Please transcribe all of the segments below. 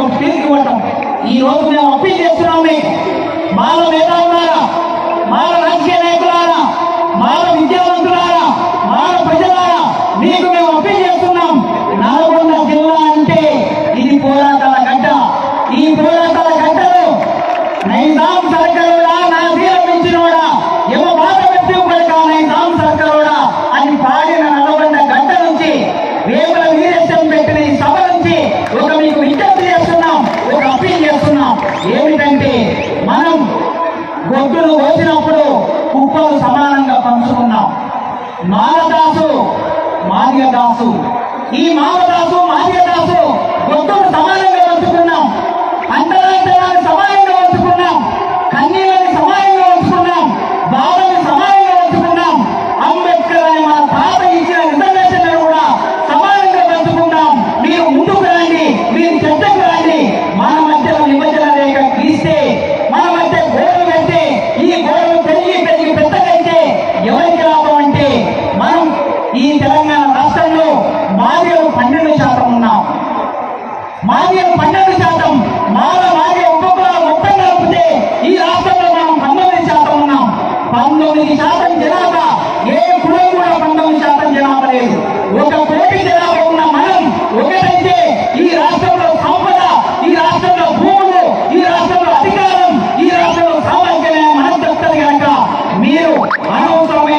ఒక ఫీజు ఉంటాం ఈ రోజు మేము అప్పీల్ చేస్తున్నాం మీకు. మాలో మీద ఉన్నారా? మాలో రాజకీయ నాయకులారా? మాలో విద్యావంతులారా? మాలో ప్రజలారా? మీకు మేము అప్పీల్ చేస్తున్నాం. నల్గొండ జిల్లా అంటే ఇది పోరాటాల గంట ఈ పోరాటాల గంటలో నైజాం సరకరుడా నా తీరం ఇచ్చినోడా ఏమో బాధ మాధవదాసు ఈ మాధవదాసు మాదిగదాసు గొప్ప మాది పన్నెండు శాతం మాల మాది ఒక్కొక్కలా మొత్తం కలిపితే ఈ రాష్ట్రంలో మనం పంతొమ్మిది శాతం ఉన్నాం. పంతొమ్మిది శాతం జనాభా ఏ కులం కూడా పంతొమ్మిది శాతం జనాభా లేదు. ఒక కోటి జనాభా ఉన్న మనం ఒకటైతే ఈ రాష్ట్రంలో సంపద ఈ రాష్ట్రంలో భూములు ఈ రాష్ట్రంలో అధికారం ఈ రాష్ట్రంలో సామర్థ్యమే మనకు దొరుకుతుంది కనుక మీరు అనవసరమైన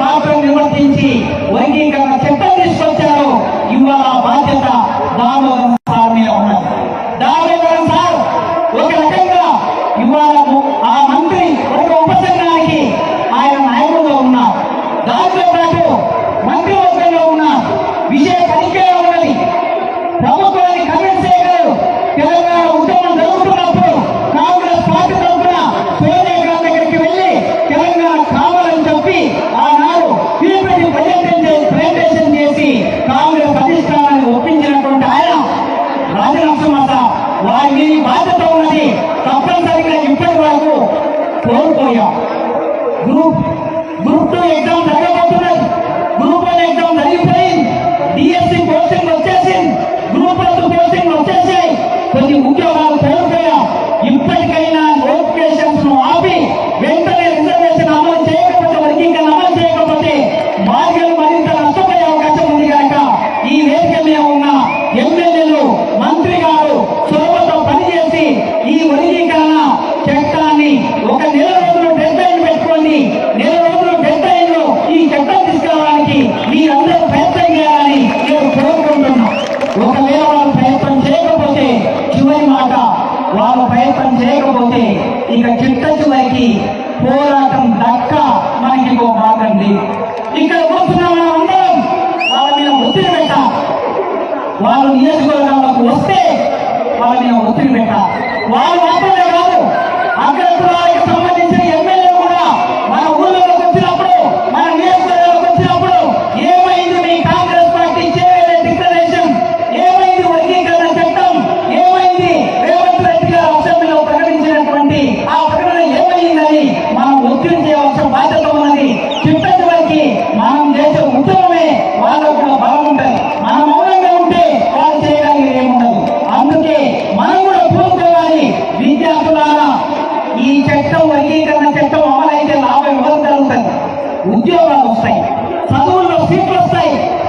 పాపం నివర్తించి వంగి ப்ளோர் போயா குரூப் குரூப் டூ எக்ஸாம் நடக்க ఇక చిత్తశులకి పోరాటం దక్క మనకి ఇంకో బాగండి ఇక్కడ కూర్చున్న అందరం వాళ్ళ మీద ఒత్తిడి పెట్ట. వాళ్ళు నియోజకవర్గంలోకి వస్తే వాళ్ళ మీద ఒత్తిడి పెట్ట. వాళ్ళు మాత్రమే కాదు సంబంధించిన ఎమ్మెల్యే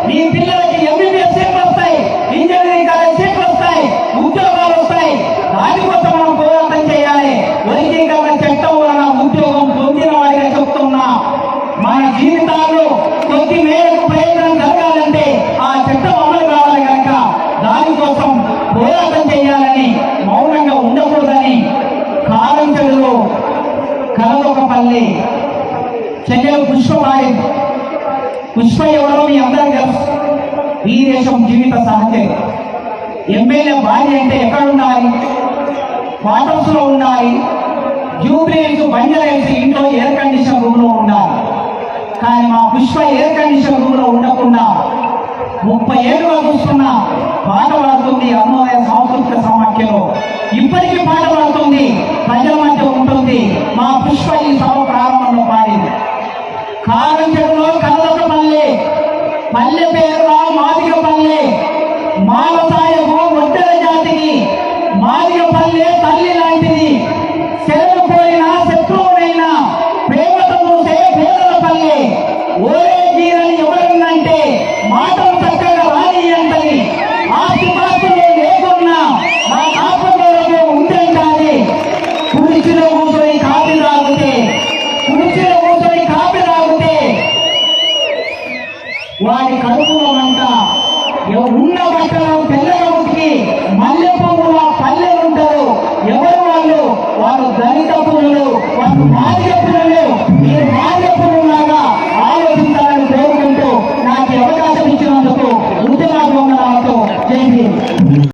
మీ పిల్లలకి ఎంబీబీఎస్ సీట్లు వస్తాయి ఇంజనీరింగ్ కాలేజ్ సీట్లు వస్తాయి ఉద్యోగాలు వస్తాయి. దానికోసం మనం పోరాటం చేయాలి. వైద్యం వర్గీకరణ చట్టం వలన ఉద్యోగం పొందిన వారిగా చెప్తున్నా. మన జీవితాల్లో కొద్ది మేరకు ప్రయోజనం జరగాలంటే ఆ చట్టం అమలు కావాలి కనుక దానికోసం పోరాటం చేయాలని మౌనంగా ఉండకూడదని కాలం చెడులో కలదొక పల్లి చెల్లెలు పుష్పమాయి పుష్ప ఎవరో మీ అందరికీ తెలుసు. ఈ దేశం జీవిత సహచరి ఎమ్మెల్యే భార్య అంటే ఎక్కడ ఉండాలి క్వార్టర్స్లో ఉండాలి. జూబ్లీస్ బంజరేసి ఇంట్లో ఎయిర్ కండిషన్ రూమ్లో ఉండాలి. కానీ మా పుష్ప ఎయిర్ కండిషన్ రూమ్లో ఉండకుండా ముప్పై ఏళ్ళుగా చూస్తున్న పాట పాడుతుంది అన్నోదయ సాంస్కృతిక సమాఖ్యలో. ఇప్పటికీ పాట పాడుతుంది ప్రజల మధ్య పల్లె పేరు మాదిగ పల్లె. మాలసాయము ఒడ్డెల జాతికి మాదిగ పల్లె తల్లి లాంటిది. సెలవు పోయిన శత్రువునైనా ప్రేమతో చూసే పేదల పల్లె. ఓరే గీరని ఎవరన్నంటే మాటలు చక్కగా రాని అంటది ఆస్తిపాస్తులు లేకున్నా మా కాపులలో ఉందంటాది కుర్చీలో కూర్చొని కడుపులో మంట ఉన్న బట్టలను తెల్ల